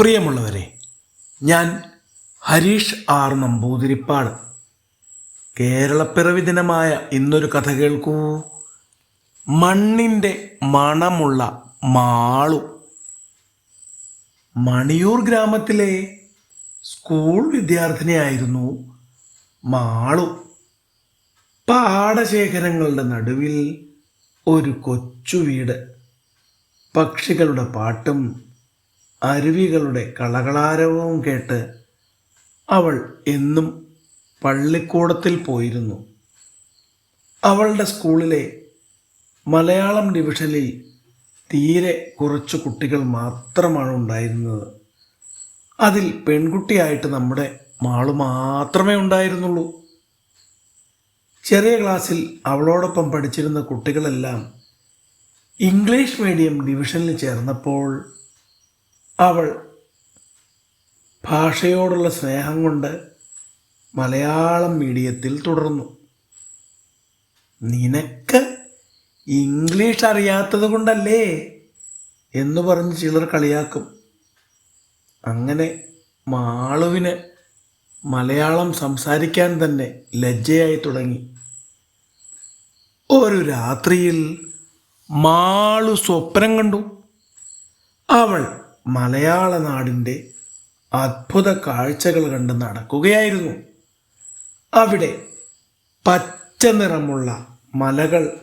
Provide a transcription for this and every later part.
പ്രിയമുള്ളവരെ ഞാൻ ഹരീഷ് ആർ നമ്പൂതിരിപ്പാട്. കേരളപ്പിറവി ദിനമായ ഇന്നൊരു കഥ കേൾക്കൂ. മണ്ണിന്റെ മണമുള്ള മാളു. മണിയൂർ ഗ്രാമത്തിലെ സ്കൂൾ വിദ്യാർത്ഥിനിയായിരുന്നു മാളു. പാടശേഖരങ്ങളുടെ നടുവിൽ ഒരു കൊച്ചു വീട്. പക്ഷികളുടെ പാട്ടും അരുവികളുടെ കളകളാരവവും കേട്ട് അവൾ എന്നും പള്ളിക്കൂടത്തിൽ പോയിരുന്നു. അവളുടെ സ്കൂളിലെ മലയാളം ഡിവിഷനിൽ തീരെ കുറച്ച് കുട്ടികൾ മാത്രമാണ് ഉണ്ടായിരുന്നത്. അതിൽ പെൺകുട്ടിയായിട്ട് നമ്മുടെ മാളു മാത്രമേ ഉണ്ടായിരുന്നുള്ളൂ. ചെറിയ ക്ലാസ്സിൽ അവളോടൊപ്പം പഠിച്ചിരുന്ന കുട്ടികളെല്ലാം ഇംഗ്ലീഷ് മീഡിയം ഡിവിഷനിൽ ചേർന്നപ്പോൾ അവൾ ഭാഷയോടുള്ള സ്നേഹം കൊണ്ട് മലയാളം മീഡിയത്തിൽ തുടർന്നു. നിനക്ക് ഇംഗ്ലീഷ് അറിയാത്തത് കൊണ്ടല്ലേ? എന്ന് പറഞ്ഞ് ചിലർ കളിയാക്കും. അങ്ങനെ മാളുവിന് മലയാളം സംസാരിക്കാൻ തന്നെ ലജ്ജയായി തുടങ്ങി. ഒരു രാത്രിയിൽ മാളു സ്വപ്നം കണ്ടു. അവൾ മലയാള നാടിന്റെ അത്ഭുത കാഴ്ചകൾ കണ്ട് നടക്കുകയായിരുന്നു. അവിടെ പച്ച നിറമുള്ള മലകൾ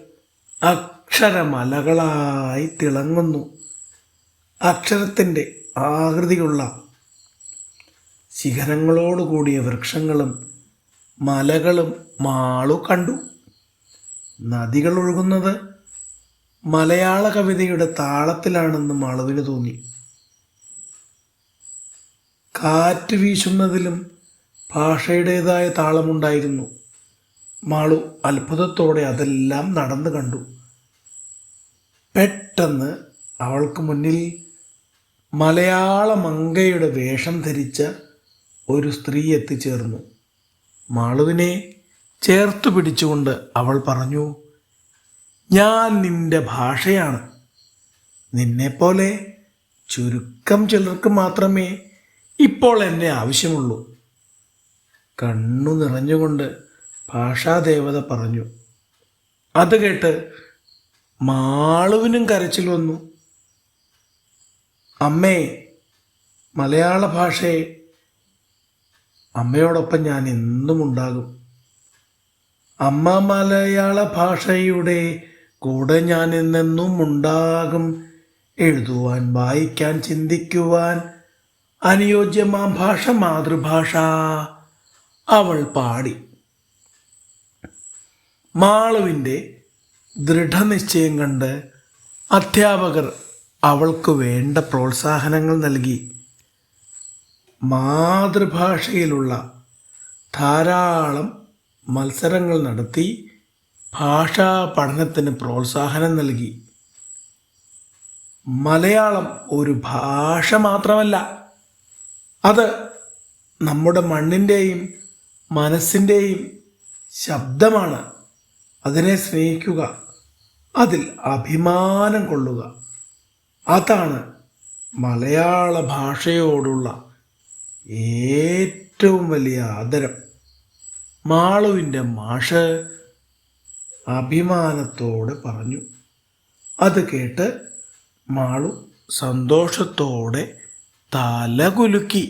അക്ഷരമലകളായി തിളങ്ങുന്നു. അക്ഷരത്തിന്റെ ആകൃതിയുള്ള ശിഖരങ്ങളോടുകൂടിയ വൃക്ഷങ്ങളും മലകളും മാളു കണ്ടു. നദികൾ ഒഴുകുന്നത് മലയാള കവിതയുടെ താളത്തിലാണെന്ന് മാളുവിന് തോന്നി. കാറ്റ് വീശുന്നതിലും ഭാഷയുടേതായ താളമുണ്ടായിരുന്നു. മാളു അത്ഭുതത്തോടെ അതെല്ലാം നടന്നു കണ്ടു. പെട്ടെന്ന് അവൾക്ക് മുന്നിൽ മലയാള മങ്കയുടെ വേഷം ധരിച്ച ഒരു സ്ത്രീ എത്തിച്ചേർന്നു. മാളുവിനെ ചേർത്തു പിടിച്ചുകൊണ്ട് അവൾ പറഞ്ഞു ഞാൻ നിന്റെ ഭാഷയാണ്. നിന്നെപ്പോലെ ചുരുക്കം ചിലർക്ക് മാത്രമേ ഇപ്പോൾ എന്നെ ആവശ്യമുള്ളൂ. കണ്ണു നിറഞ്ഞുകൊണ്ട് ഭാഷാദേവത പറഞ്ഞു. അത് കേട്ട് മാളുവിനും കരച്ചിൽ വന്നു. അമ്മേ മലയാള ഭാഷയെ അമ്മയോടൊപ്പം ഞാൻ എന്നും ഉണ്ടാകും. അമ്മ മലയാള ഭാഷയുടെ കൂടെ ഞാൻ എന്നെന്നും ഉണ്ടാകും. എഴുതുവാൻ വായിക്കാൻ ചിന്തിക്കുവാൻ അനുയോജ്യമാം ഭാഷ മാതൃഭാഷ. അവൾ പാടി. മാളുവിന്റെ ദൃഢനിശ്ചയം കണ്ട് അധ്യാപകർ അവൾക്ക് വേണ്ട പ്രോത്സാഹനങ്ങൾ നൽകി. മാതൃഭാഷയിലുള്ള ധാരാളം മത്സരങ്ങൾ നടത്തി ഭാഷാ പഠനത്തിന് പ്രോത്സാഹനം നൽകി. മലയാളം ഒരു ഭാഷ മാത്രമല്ല അത് നമ്മുടെ മണ്ണിന്റെയും മനസ്സിന്റെയും ശബ്ദമാണ്. അതിനെ സ്നേഹിക്കുക അതിൽ അഭിമാനം കൊള്ളുക. അതാണ് മലയാള ഭാഷയോടുള്ള ഏറ്റവും വലിയ ആദരം. മാളുവിന്റെ മാഷ് അഭിമാനത്തോടെ പറഞ്ഞു. അത് കേട്ട് മാളു സന്തോഷത്തോടെ തലകുലുക്കി.